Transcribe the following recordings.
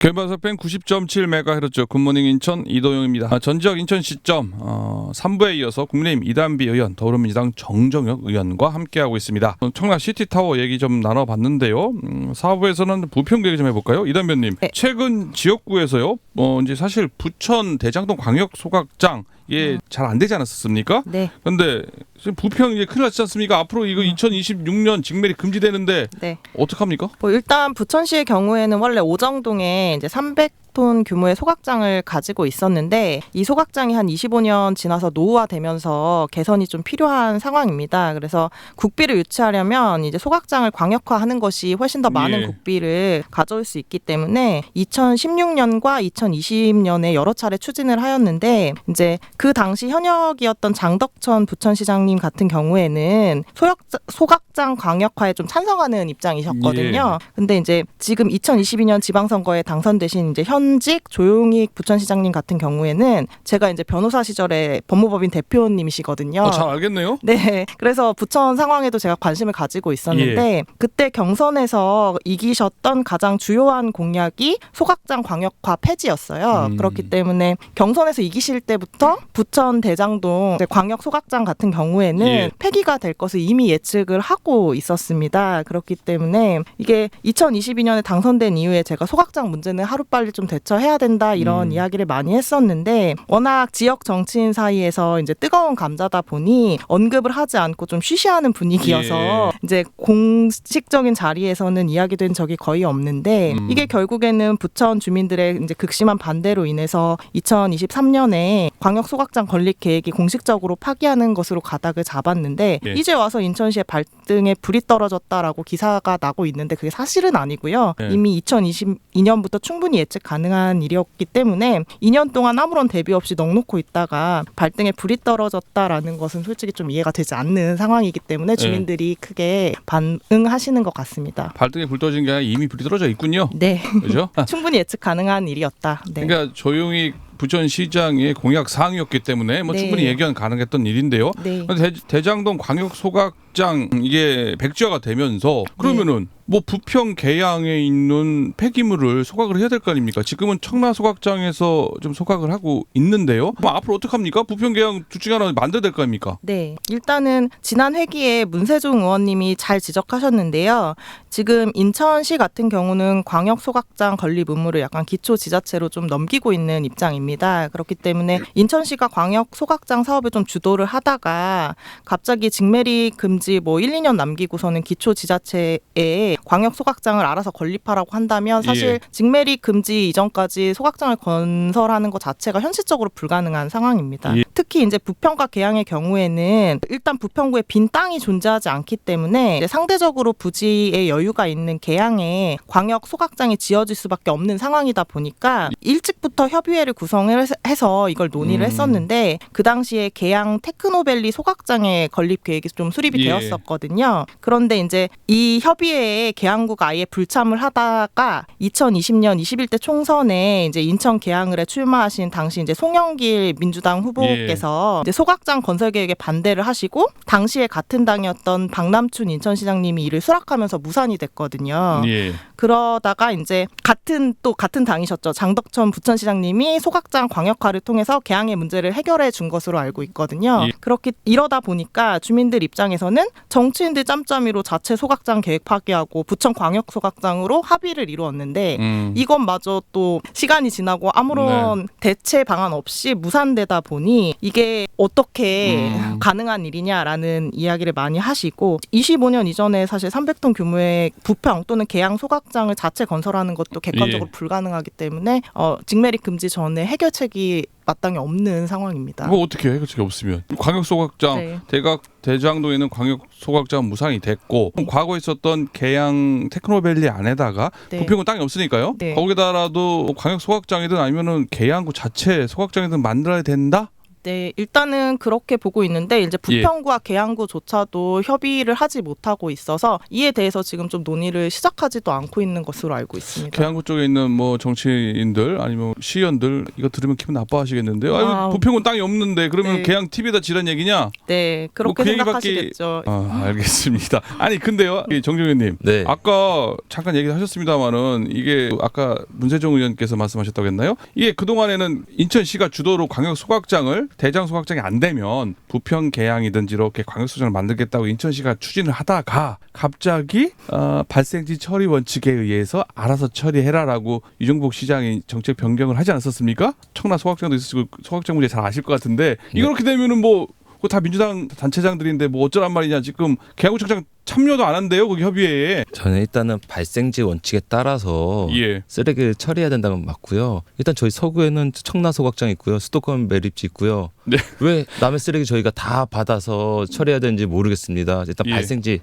개발사팬 90.7MHz 굿모닝 인천 이도영입니다. 아, 전지역 인천 시점 어, 3부에 이어서 국민의힘 이단비 의원, 더불어민주당 정정혁 의원과 함께하고 있습니다. 어, 청라 시티타워 얘기 좀 나눠봤는데요. 음, 4부에서는 부평 얘기 좀 해볼까요? 이단변님, 네. 최근 지역구에서요. 어, 이제 사실 부천 대장동 광역 소각장 이게 잘안 되지 않았습니까? 네, 근데 지금 부평 이게 큰일 났지 않습니까? 앞으로 이거 2026년 직mer이 금지되는데 네. 어떡합니까? 뭐 일단 부천시의 경우에는 원래 오정동에 이제 300톤 규모의 소각장을 가지고 있었는데 이 소각장이 한 25년 지나서 노후화되면서 개선이 좀 필요한 상황입니다. 그래서 국비를 유치하려면 이제 소각장을 광역화하는 것이 훨씬 더 많은 예. 국비를 가져올 수 있기 때문에 2016년과 2020년에 여러 차례 추진을 하였는데 이제 그 당시 현역이었던 장덕천 부천시장님 같은 경우에는 소역 소각장 광역화에 좀 찬성하는 입장이셨거든요. 근데 이제 지금 2022년 지방선거에 당선되신 이제 현직 조용익 부천시장님 같은 경우에는 제가 이제 변호사 시절에 법무법인 대표님이시거든요. 어, 잘 알겠네요. 네. 그래서 부천 상황에도 제가 관심을 가지고 있었는데 예. 그때 경선에서 이기셨던 가장 주요한 공약이 소각장 광역화 폐지였어요. 음. 그렇기 때문에 경선에서 이기실 때부터 부천 대장동 광역 소각장 같은 경우에는 예. 폐기가 될 것을 이미 예측을 하고 있었습니다. 그렇기 때문에 이게 2022년에 당선된 이후에 제가 소각장 문제는 하루빨리 좀 대처해야 된다 이런 음. 이야기를 많이 했었는데 워낙 지역 정치인 사이에서 이제 뜨거운 감자다 보니 언급을 하지 않고 좀 쉬쉬하는 분위기여서 예. 이제 공식적인 자리에서는 이야기된 적이 거의 없는데 음. 이게 결국에는 부천 주민들의 이제 극심한 반대로 인해서 2023년에 광역 소각 장 건립 계획이 공식적으로 파기하는 것으로 가닥을 잡았는데 예. 이제 와서 인천시의 발등에 불이 떨어졌다라고 기사가 나고 있는데 그게 사실은 아니고요. 예. 이미 2022년부터 충분히 예측 가능한 일이었기 때문에 2년 동안 아무런 대비 없이 넉놓고 있다가 발등에 불이 떨어졌다라는 것은 솔직히 좀 이해가 되지 않는 상황이기 때문에 주민들이 크게 반응하시는 것 같습니다. 발등에 불 떠진 게 아니라 이미 불이 떨어져 있군요. 네, 그죠? 충분히 예측 가능한 일이었다. 네. 그러니까 조용히 부천시장의 공약 사항이었기 때문에 뭐 네. 충분히 예견 가능했던 일인데요. 네. 대, 대장동 광역 소각장 이게 백지화가 되면서 그러면은 뭐 부평 계양에 있는 폐기물을 소각을 해야 될 거 아닙니까? 지금은 청라 소각장에서 좀 소각을 하고 있는데요. 그럼 앞으로 어떡합니까? 부평 계양 둘 중에 하나 만들어야 될 거 아닙니까? 네. 일단은 지난 회기에 문세종 의원님이 잘 지적하셨는데요. 지금 인천시 같은 경우는 광역 소각장 건립 의무를 약간 기초 지자체로 좀 넘기고 있는 입장입니다. 그렇기 때문에 인천시가 광역 소각장 사업을 좀 주도를 하다가 갑자기 직매리 금지 뭐 1, 2년 남기고서는 기초 지자체에 광역 소각장을 알아서 건립하라고 한다면 사실 예. 직매리 금지 이전까지 소각장을 건설하는 것 자체가 현실적으로 불가능한 상황입니다. 예. 특히 이제 부평과 계양의 경우에는 일단 부평구에 빈 땅이 존재하지 않기 때문에 상대적으로 부지의 여유가 있는 계양에 광역 소각장이 지어질 수밖에 없는 상황이다 보니까 일찍부터 협의회를 구성을 해서- 해서 이걸 논의를 음. 했었는데 그 당시에 계양 테크노밸리 소각장의 건립 계획이 좀 수립이 예. 되었었거든요. 그런데 이제 이 협의회에 계양구가 아예 불참을 하다가 2020년 21대 총선에 이제 인천 계양을에 출마하신 당시 이제 송영길 민주당 후보께서 이제 소각장 건설 계획에 반대를 하시고 당시에 같은 당이었던 박남춘 인천시장님이 이를 수락하면서 무산이 됐거든요. 예. 그러다가 이제 같은 또 같은 당이셨죠. 장덕천 부천시장님이 소각장 광역화를 통해서 계양의 문제를 해결해 준 것으로 알고 있거든요. 예. 그렇게 이러다 보니까 주민들 입장에서는 정치인들 짬짬이로 자체 소각장 계획 파기하고 부천 광역 소각장으로 합의를 이루었는데 음. 이것마저 또 시간이 지나고 아무런 대체 방안 없이 무산되다 보니 이게 어떻게 음. 가능한 일이냐라는 이야기를 많이 하시고 25년 이전에 사실 300톤 규모의 부평 또는 계양 소각장을 자체 건설하는 것도 객관적으로 예. 불가능하기 때문에 어, 직매리 금지 전에 해결책이 마땅히 없는 상황입니다. 뭐 어떻게 해? 그게 없으면 광역 소각장 네. 대각 대장동에는 광역 소각장 무상이 됐고 그럼 과거에 있었던 계양 테크노밸리 안에다가 네. 부평은 땅이 없으니까요. 네. 거기다라도 광역 소각장이든 아니면은 계양구 자체 소각장이든 만들어야 된다. 네, 일단은 그렇게 보고 있는데 이제 예. 부평구와 계양구조차도 협의를 하지 못하고 있어서 이에 대해서 지금 좀 논의를 시작하지도 않고 있는 것으로 알고 있습니다. 계양구 쪽에 있는 뭐 정치인들 아니면 시의원들 이거 들으면 기분 나빠하시겠는데요. 아유 아, 부평은 땅이 없는데 그러면 네. 계양 TV에다 지란 얘기냐? 네, 그렇게 뭐그 얘기밖에- 생각하시겠죠. 아 알겠습니다. 아니 근데요, 이 정정현님. 네. 아까 잠깐 얘기하셨습니다마는 이게 아까 문세종 의원께서 말씀하셨다고 했나요? 이게 그 동안에는 인천시가 주도로 광역 소각장을 대장 소각장이 안 되면 부평 계양이든지 이렇게 광역 소장을 만들겠다고 인천시가 추진을 하다가 갑자기 어, 발생지 처리 원칙에 의해서 알아서 처리해라라고 유정복 시장이 정책 변경을 하지 않았었습니까? 청라 소각장도 있으시고 소각장 문제 잘 아실 것 같은데 이렇게 되면은 뭐 그거 다 민주당 단체장들인데 뭐 어쩌란 말이냐 지금 계양구청장 참여도 안 한대요 거기 협의회에 저는 일단은 발생지 원칙에 따라서 예. 쓰레기를 처리해야 된다는 건 맞고요. 일단 저희 서구에는 청라 소각장 있고요. 수도권 매립지 있고요. 네. 왜 남의 쓰레기 저희가 다 받아서 처리해야 되는지 모르겠습니다. 일단 예. 발생지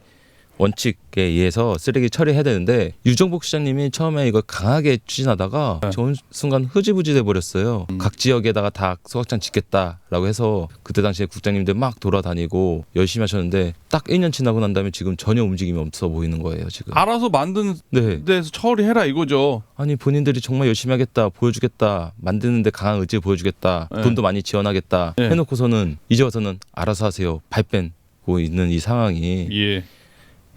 원칙에 의해서 쓰레기 처리해야 되는데 유정복 시장님이 처음에 이걸 강하게 추진하다가 네. 좋은 순간 흐지부지 돼 버렸어요. 음. 각 지역에다가 다 소각장 짓겠다라고 해서 그때 당시에 국장님들 막 돌아다니고 열심히 하셨는데 딱 1년 지나고 난 다음에 지금 전혀 움직임이 없어 보이는 거예요, 지금. 알아서 만든 네. 데서 처리해라 이거죠. 아니 본인들이 정말 열심히 하겠다 보여주겠다 만드는데 강한 의지 보여주겠다 네. 돈도 많이 지원하겠다 네. 해놓고서는 이제 와서는 알아서 하세요 발 빼고 있는 이 상황이 예.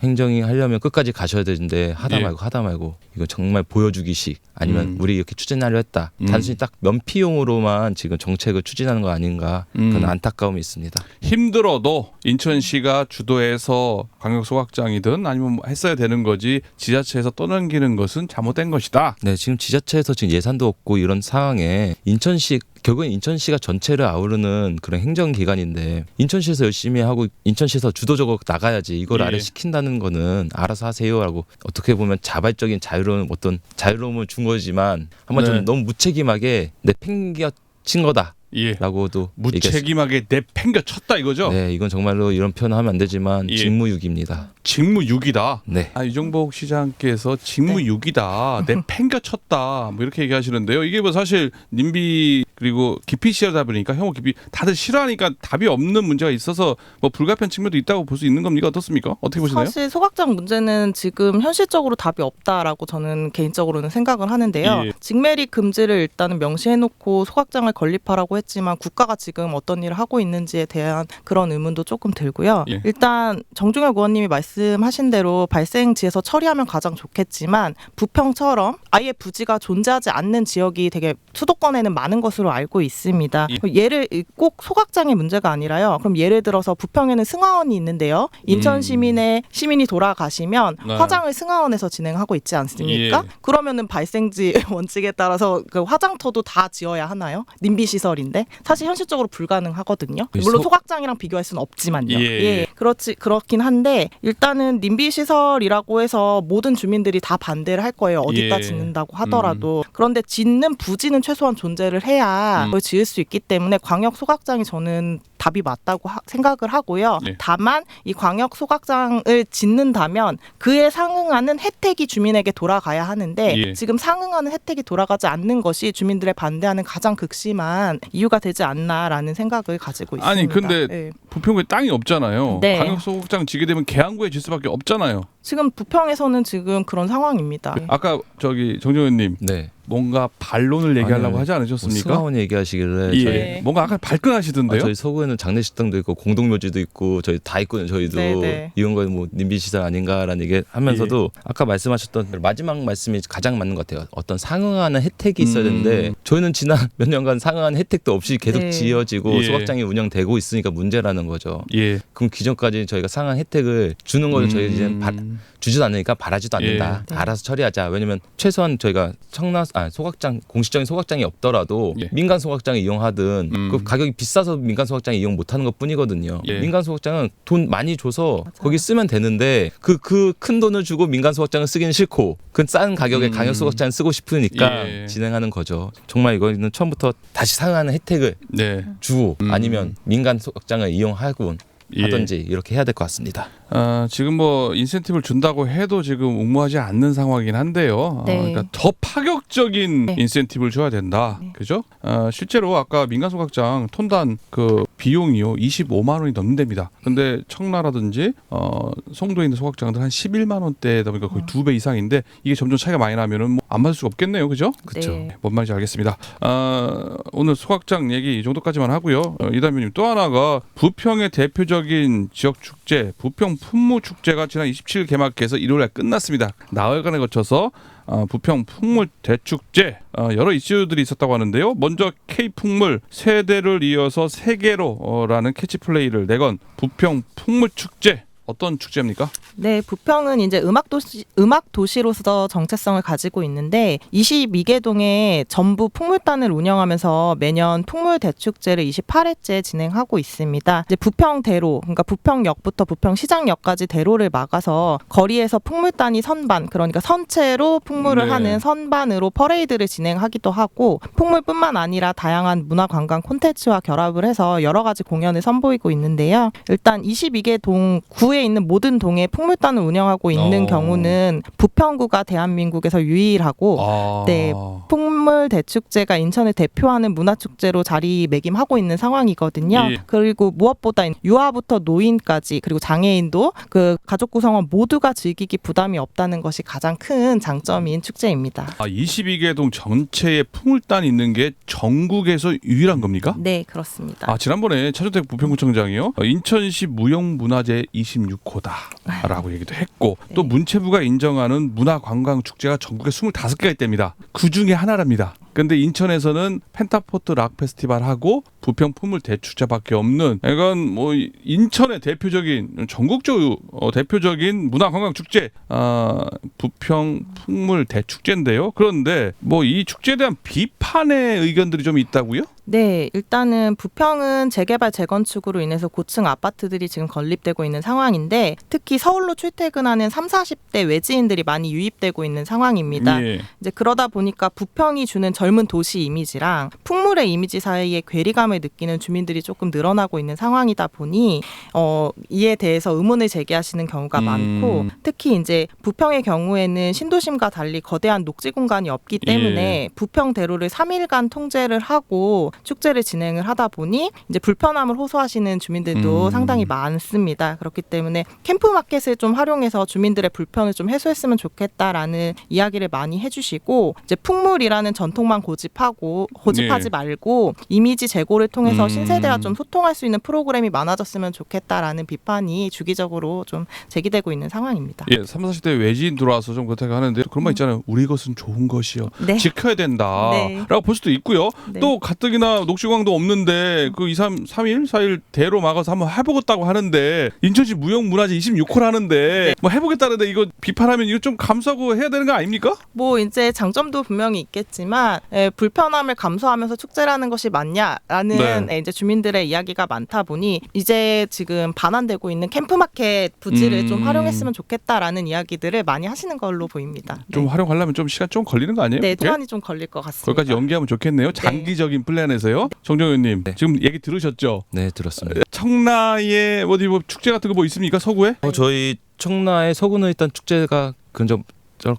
행정이 하려면 끝까지 가셔야 되는데 하다 예. 말고 하다 말고 이거 정말 보여주기식 아니면 음. 우리 이렇게 추진하려 했다 음. 단순히 딱 면피용으로만 지금 정책을 추진하는 거 아닌가 음. 그런 안타까움이 있습니다. 힘들어도 인천시가 주도해서 광역 소각장이든 아니면 뭐 했어야 되는 거지 지자체에서 떠넘기는 것은 잘못된 것이다. 네, 지금 지자체에서 지금 예산도 없고 이런 상황에 인천시 결국엔 인천시가 전체를 아우르는 그런 행정기관인데 인천시에서 열심히 하고 인천시에서 주도적으로 나가야지 이걸 예. 아래 시킨다는 거는 알아서 하세요라고 어떻게 보면 자발적인 자유로운 어떤 자유로움을 준 거지만 한번 네. 좀 너무 무책임하게 내팽겨친 거다라고도 예. 얘기했- 무책임하게 내팽겨 쳤다 이거죠. 네, 이건 정말로 이런 표현 하면 안 되지만 예. 직무유기입니다. 직무유기다. 네. 아, 유정복 시장께서 직무유기다, 내팽겨 쳤다, 뭐 이렇게 얘기하시는데요. 이게 뭐 사실 님비 그리고 기피 시하다 보니까 혐오 기피 다들 싫어하니까 답이 없는 문제가 있어서 뭐 불가피한 측면도 있다고 볼 수 있는 겁니까 어떻습니까? 어떻게 보시나요? 사실 소각장 문제는 지금 현실적으로 답이 없다라고 저는 개인적으로는 생각을 하는데요. 예. 직매리 금지를 일단은 명시해놓고 소각장을 건립하라고 했지만 국가가 지금 어떤 일을 하고 있는지에 대한 그런 의문도 조금 들고요. 예. 일단 정중혁 의원님이 말씀하신 대로 발생지에서 처리하면 가장 좋겠지만 부평처럼 아예 부지가 존재하지 않는 지역이 되게 수도권에는 많은 것으로 알고 있습니다. 예. 예를 꼭 소각장의 문제가 아니라요. 그럼 예를 들어서 부평에는 승하원이 있는데요. 인천 음. 시민의 시민이 돌아가시면 네. 화장을 승하원에서 진행하고 있지 않습니까? 예. 그러면은 발생지 원칙에 따라서 그 화장터도 다 지어야 하나요? 님비 시설인데 사실 현실적으로 불가능하거든요. 그 물론 소- 소각장이랑 비교할 수는 없지만요. 예. 예, 그렇지 그렇긴 한데 일단은 님비 시설이라고 해서 모든 주민들이 다 반대를 할 거예요. 어디다 예. 짓는다고 하더라도 그런데 짓는 부지는 최소한 존재를 해야 음. 그걸 지을 수 있기 때문에 광역 소각장이 저는 답이 맞다고 하- 생각을 하고요. 예. 다만 이 광역 소각장을 짓는다면 그에 상응하는 혜택이 주민에게 돌아가야 하는데 예. 지금 상응하는 혜택이 돌아가지 않는 것이 주민들의 반대하는 가장 극심한 이유가 되지 않나라는 생각을 가지고 있습니다. 아니, 근데 예. 부평구에 땅이 없잖아요. 네. 광역 소각장 지게 되면 계양구에 질 수밖에 없잖아요. 지금 부평에서는 지금 그런 상황입니다. 아까 저기 정정현님 네. 뭔가 반론을 얘기하려고 아니요. 하지 뭐 않으셨습니까? 승하원 얘기하시길래 예. 저희 네. 뭔가 아까 아, 발끈하시던데요. 저희 서구에는 장례식당도 있고 공동묘지도 있고 저희 다 있거든요. 저희도 네, 네. 이런 거뭐 님비 시설 아닌가라는 얘기 하면서도 예. 아까 말씀하셨던 마지막 말씀이 가장 맞는 것 같아요. 어떤 상응하는 혜택이 있어야 음. 되는데 저희는 지난 몇 년간 상응하는 혜택도 없이 계속 네. 지어지고 예. 소각장이 운영되고 있으니까 문제라는 거죠. 예. 그럼 기존까지 저희가 상한 혜택을 주는 거를 저희 이제 바, 음. 주지도 않으니까 바라지도 예. 않는다. 네. 알아서 처리하자. 왜냐면 최소한 저희가 청라 아 소각장 공식적인 소각장이 없더라도 예. 민간 소각장을 이용하든 음. 그 가격이 비싸서 민간 소각장 이용 못하는 것 뿐이거든요. 예. 민간 소각장은 돈 많이 줘서 맞아요. 거기 쓰면 되는데 그 그 큰 돈을 주고 민간 소각장을 쓰기는 싫고 그 싼 가격에 음. 강력 소각장을 쓰고 싶으니까 예. 진행하는 거죠. 정말 이거는 처음부터 다시 상하는 혜택을 네. 주고 음. 아니면 민간 소각장을 이용하고 예. 하든지 이렇게 해야 될 것 같습니다. 아, 지금 뭐 인센티브를 준다고 해도 지금 응모하지 않는 상황이긴 한데요. 네. 아, 그러니까 더 파격적인 네. 인센티브를 줘야 된다. 네. 그죠? 아, 실제로 아까 민간 소각장 톤단 그 비용이요 25만 원이 넘는답니다. 근데 청라라든지 어, 송도에 있는 소각장들 한 11만 원대다 보니까 거의 두 배 이상인데 이게 점점 차이가 많이 나면은 뭐 안 맞을 수가 없겠네요. 그죠? 그렇죠. 네. 뭔 말인지 알겠습니다. 아, 오늘 소각장 얘기 이 정도까지만 하고요. 어, 이다민님 또 하나가 부평의 대표적인 지역 축제 부평 풍무 축제가 지난 27일 개막해서 일요일에 끝났습니다. 나흘간에 거쳐서 어, 부평 풍물 대축제 어, 여러 이슈들이 있었다고 하는데요. 먼저 K 풍물 세대를 이어서 세계로라는 캐치플레이를 내건 부평 풍물 축제 어떤 축제입니까? 네, 부평은 이제 음악 도시 음악 도시로서 정체성을 가지고 있는데 22개 동에 전부 풍물단을 운영하면서 매년 풍물 대축제를 28회째 진행하고 있습니다. 이제 부평 대로 그러니까 부평역부터 부평시장역까지 대로를 막아서 거리에서 풍물단이 선반 그러니까 선체로 풍물을 네. 하는 선반으로 퍼레이드를 진행하기도 하고 풍물뿐만 아니라 다양한 문화 관광 콘텐츠와 결합을 해서 여러 가지 공연을 선보이고 있는데요. 일단 22개 동 구에 있는 모든 동에 풍물단을 운영하고 있는 어. 경우는 부평구가 대한민국에서 유일하고 아, 네. 풍물 대축제가 인천을 대표하는 문화축제로 자리매김하고 있는 상황이거든요. 예. 그리고 무엇보다 유아부터 노인까지 그리고 장애인도 그 가족 구성원 모두가 즐기기 부담이 없다는 것이 가장 큰 장점인 축제입니다. 아, 22개 동 전체에 풍물단 있는 게 전국에서 유일한 겁니까? 네, 그렇습니다. 아 지난번에 차주택 부평구청장이요 어, 인천시 무형문화재 26 호다라고 얘기도 했고 또 네. 문체부가 인정하는 문화관광축제가 전국에 25개가 있답니다. 그 중에 하나랍니다. 근데 인천에서는 펜타포트 락 페스티벌 하고 부평 풍물 대축제밖에 없는 이건 뭐 인천의 대표적인 전국적 어, 대표적인 문화관광 축제 아, 부평 풍물 대축제인데요. 그런데 뭐 이 축제에 대한 비판의 의견들이 좀 있다고요? 네, 일단은 부평은 재개발 재건축으로 인해서 고층 아파트들이 지금 건립되고 있는 상황인데 특히 서울로 출퇴근하는 3, 40대 외지인들이 많이 유입되고 있는 상황입니다. 예. 이제 그러다 보니까 부평이 주는 젊은 도시 이미지랑 풍물의 이미지 사이에 괴리감 을 느끼는 주민들이 조금 늘어나고 있는 상황이다 보니 어 이에 대해서 의문을 제기하시는 경우가 음. 많고 특히 이제 부평의 경우에는 신도심과 달리 거대한 녹지 공간이 없기 때문에 부평 대로를 3일간 통제를 하고 축제를 진행을 하다 보니 이제 불편함을 호소하시는 주민들도 음. 상당히 많습니다. 그렇기 때문에 캠프 마켓을 좀 활용해서 주민들의 불편을 좀 해소했으면 좋겠다라는 이야기를 많이 해주시고 이제 풍물이라는 전통만 고집하고 고집하지 네. 말고 이미지 제고를 통해서 음. 신세대와 좀 소통할 수 있는 프로그램이 많아졌으면 좋겠다라는 비판이 주기적으로 좀 제기되고 있는 상황입니다. 예, 3, 40대 외지인 들어와서 좀 그렇다고 하는데 그런 말 있잖아요. 우리 것은 좋은 것이요. 네. 지켜야 된다라고 네. 볼 수도 있고요. 네. 또 가뜩이나 녹지광도 없는데 그 2, 3, 3일, 4일 대로 막아서 한번 해보겠다고 하는데 인천시 무형문화재 26호를 하는데 뭐 해보겠다는데 이거 비판하면 이거 좀 감수하고 해야 되는 거 아닙니까? 뭐 이제 장점도 분명히 있겠지만 에, 불편함을 감수하면서 축제라는 것이 맞냐라는 네. 에, 이제 주민들의 이야기가 많다 보니 이제 지금 반환되고 있는 캠프마켓 부지를 음. 좀 활용했으면 좋겠다라는 이야기들을 많이 하시는 걸로 보입니다. 좀 네. 활용하려면 좀 시간 좀 걸리는 거 아니에요? 네, 그게? 시간이 좀 걸릴 것 같습니다. 거기까지 연기하면 좋겠네요. 장기적인 플랜에서요. 정정현님 네. 지금 얘기 들으셨죠? 네 들었습니다. 청라에 어디 뭐 축제 같은 거 뭐 있습니까? 서구에? 어, 저희 청라의 서구는 일단 축제가 근좀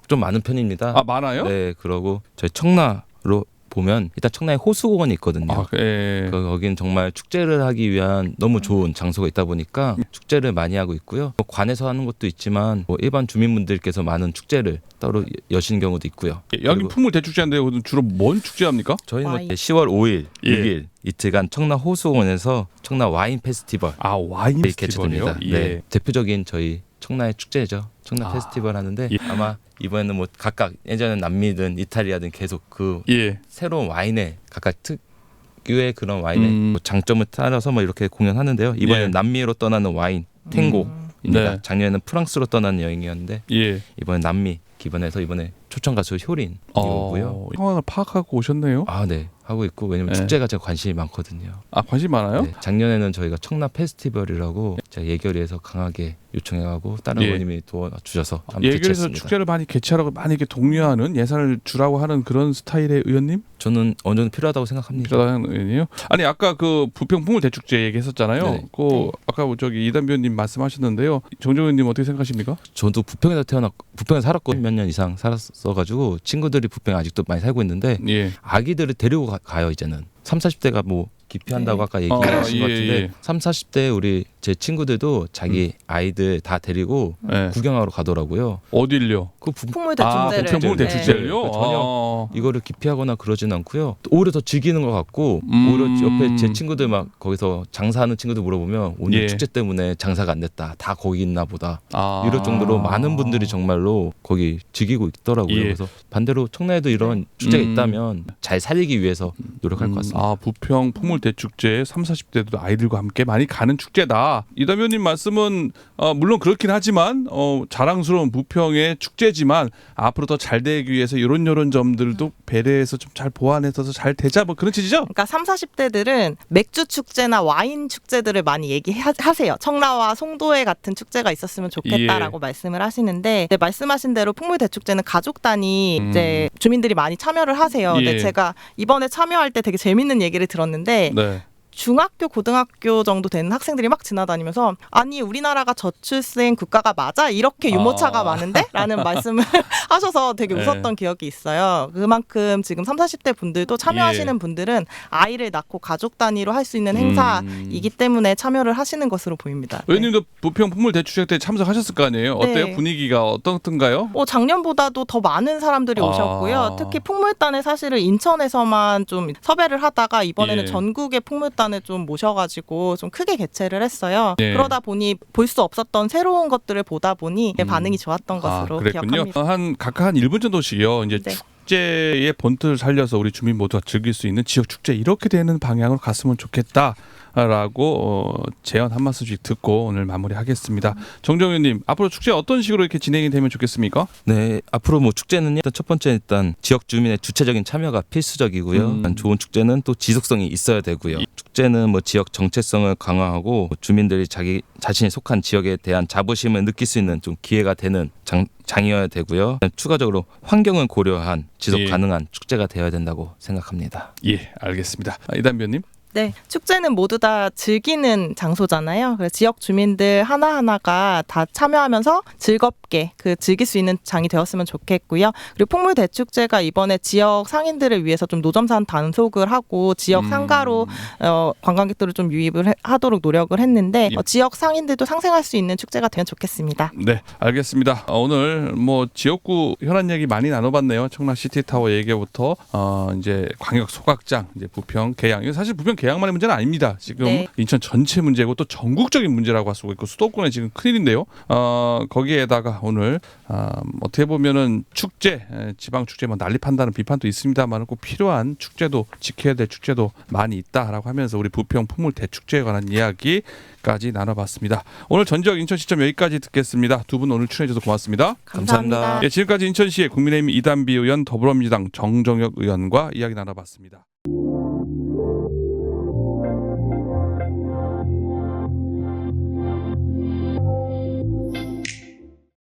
좀 많은 편입니다. 아 많아요? 네 그러고 저희 청라로 보면 일단 청라에 호수공원이 있거든요. 아, 예. 그 거긴 정말 축제를 하기 위한 너무 좋은 장소가 있다 보니까 축제를 많이 하고 있고요. 뭐 관에서 하는 것도 있지만 뭐 일반 주민분들께서 많은 축제를 따로 여시는 경우도 있고요. 예, 여기 풍물 대축제인데 주로 뭔 축제합니까? 저희는 뭐 와인. 10월 5일, 예. 6일 이틀간 청라 호수공원에서 청라 와인 페스티벌 아 와인 이 페스티벌이요? 개최됩니다. 네, 대표적인 저희 청라의 축제죠. 청라 아. 페스티벌 하는데 예. 아마 이번에는 뭐 각각 예전에 남미든 이탈리아든 계속 그 예. 새로운 와인에 각각 특유의 그런 와인의 음. 뭐 장점을 따라서 뭐 이렇게 공연하는데요. 이번에는 예. 남미로 떠나는 와인 탱고 입니다. 음. 네. 작년에는 프랑스로 떠나는 여행이었는데 예. 이번엔 남미 기반해서 이번에 초청 가수 효린이 오고요. 어, 상황을 파악하고 오셨네요. 아, 네. 하고 있고 왜냐면 네. 축제가 제가 관심이 많거든요. 아 관심 많아요? 네, 작년에는 저희가 청라 페스티벌이라고 제가 예결위에서 강하게 요청해가고 다른 예. 의원님이 도와주셔서 예결에서 개최했습니다. 축제를 많이 개최하라고 많이 이렇게 독려하는 예산을 주라고 하는 그런 스타일의 의원님 저는 어느 정도 필요하다고 생각합니다. 필요한 의원이요. 아니 아까 그 부평 풍물 대축제 얘기했었잖아요. 네. 그 네. 아까 저기 이담 위원님 말씀하셨는데요. 정정 의원님 어떻게 생각하십니까? 저도 부평에서 태어났고 부평에 살았고 몇년 이상 살았어가지고 친구들이 부평에 아직도 많이 살고 있는데 예. 아기들을 데리고 가, 가요 이제는 3, 40대가 뭐 기피한다고 네. 아까 얘기하신 아, 것 예, 같은데 예. 3, 40대 우리 제 친구들도 자기 아이들 다 데리고 예. 구경하러 가더라고요. 어딜요? 그 부, 풍물 아, 대축제를 부평 풍물 네. 대축제를요. 네. 전혀 아. 이거를 기피하거나 그러진 않고요. 또 오히려 더 즐기는 것 같고 음. 오히려 옆에 제 친구들 막 거기서 장사하는 친구들 물어보면 오늘 예. 축제 때문에 장사가 안 됐다. 다 거기 있나 보다. 아. 이럴 정도로 많은 분들이 정말로 거기 즐기고 있더라고요. 예. 그래서 반대로 청라에도 이런 축제가 음. 있다면 잘 살리기 위해서 노력할 것 같습니다. 아 부평 풍물 대축제 3, 40대도 아이들과 함께 많이 가는 축제다. 이담 의원님 말씀은 어, 물론 그렇긴 하지만 어, 자랑스러운 부평의 축제지만 앞으로 더 잘 되기 위해서 이런 이런 점들도 배려해서 좀 잘 보완해서 잘 되자 뭐 그런 취지죠? 그러니까 3, 40대들은 맥주 축제나 와인 축제들을 많이 얘기하세요. 청라와 송도회 같은 축제가 있었으면 좋겠다라고 말씀을 하시는데 네, 말씀하신 대로 풍물 대축제는 가족 단위 음. 이제 주민들이 많이 참여를 하세요. 예. 근데 제가 이번에 참여할 때 되게 재밌는 얘기를 들었는데 네. 중학교, 고등학교 정도 되는 학생들이 막 지나다니면서 아니 우리나라가 저출생 국가가 맞아 이렇게 유모차가 아. 많은데? 라는 말씀을 하셔서 되게 네. 웃었던 기억이 있어요. 그만큼 지금 3, 40대 분들도 참여하시는 예. 분들은 아이를 낳고 가족 단위로 할 수 있는 음. 행사이기 때문에 참여를 하시는 것으로 보입니다. 네. 의원님도 부평 풍물 대축제 때 참석하셨을 거 아니에요? 어때요? 네. 분위기가 어떻던가요? 어, 작년보다도 더 많은 사람들이 아. 오셨고요. 특히 풍물단에 사실은 인천에서만 좀 섭외를 하다가 이번에는 예. 전국의 풍물단 을좀 모셔가지고 좀 크게 개최를 했어요. 예. 그러다 보니 볼 수 없었던 새로운 것들을 보다 보니 음. 반응이 좋았던 것으로 아, 그랬군요. 기억합니다. 한 각각 한 1분 정도 씩요. 이제 네. 축제의 본틀을 살려서 우리 주민 모두가 즐길 수 있는 지역 축제 이렇게 되는 방향으로 갔으면 좋겠다. 라고 어, 제안 한 말씀씩 듣고 오늘 마무리하겠습니다. 정정윤님 앞으로 축제 어떤 식으로 이렇게 진행이 되면 좋겠습니까? 네, 앞으로 뭐 축제는 일단 첫 번째 일단 지역 주민의 주체적인 참여가 필수적이고요. 음. 좋은 축제는 또 지속성이 있어야 되고요. 축제는 뭐 지역 정체성을 강화하고 뭐 주민들이 자기 자신이 속한 지역에 대한 자부심을 느낄 수 있는 좀 기회가 되는 장, 장이어야 되고요. 추가적으로 환경을 고려한 지속 예. 가능한 축제가 되어야 된다고 생각합니다. 예, 알겠습니다. 아, 이담변님. 네, 축제는 모두 다 즐기는 장소잖아요. 그래서 지역 주민들 하나하나가 다 참여하면서 즐겁게 그 즐길 수 있는 장이 되었으면 좋겠고요. 그리고 풍물 대축제가 이번에 지역 상인들을 위해서 좀 노점산 단속을 하고 지역 음. 상가로 어, 관광객들을 좀 유입을 해- 하도록 노력을 했는데 예. 어, 지역 상인들도 상생할 수 있는 축제가 되면 좋겠습니다. 네, 알겠습니다. 어, 오늘 뭐 지역구 현안 얘기 많이 나눠봤네요. 청라 시티타워 얘기부터 어, 이제 광역 소각장, 이제 부평 개양. 이거 사실 부평 개양만의 문제는 아닙니다. 지금 네. 인천 전체 문제고 또 전국적인 문제라고 할 수가 있고 수도권에 지금 큰일인데요. 어, 거기에다가 오늘 어, 어떻게 보면은 축제, 에, 지방 축제 뭐 난립한다는 비판도 있습니다만 꼭 필요한 축제도 지켜야 될 축제도 많이 있다라고 하면서 우리 부평 풍물 대축제에 관한 이야기까지 나눠봤습니다. 오늘 전지역 인천 시점 여기까지 듣겠습니다. 두 분 오늘 출연해주셔서 고맙습니다. 감사합니다. 감사합니다. 예, 지금까지 인천시의 국민의힘 이단비 의원, 더불어민주당 정정혁 의원과 이야기 나눠봤습니다.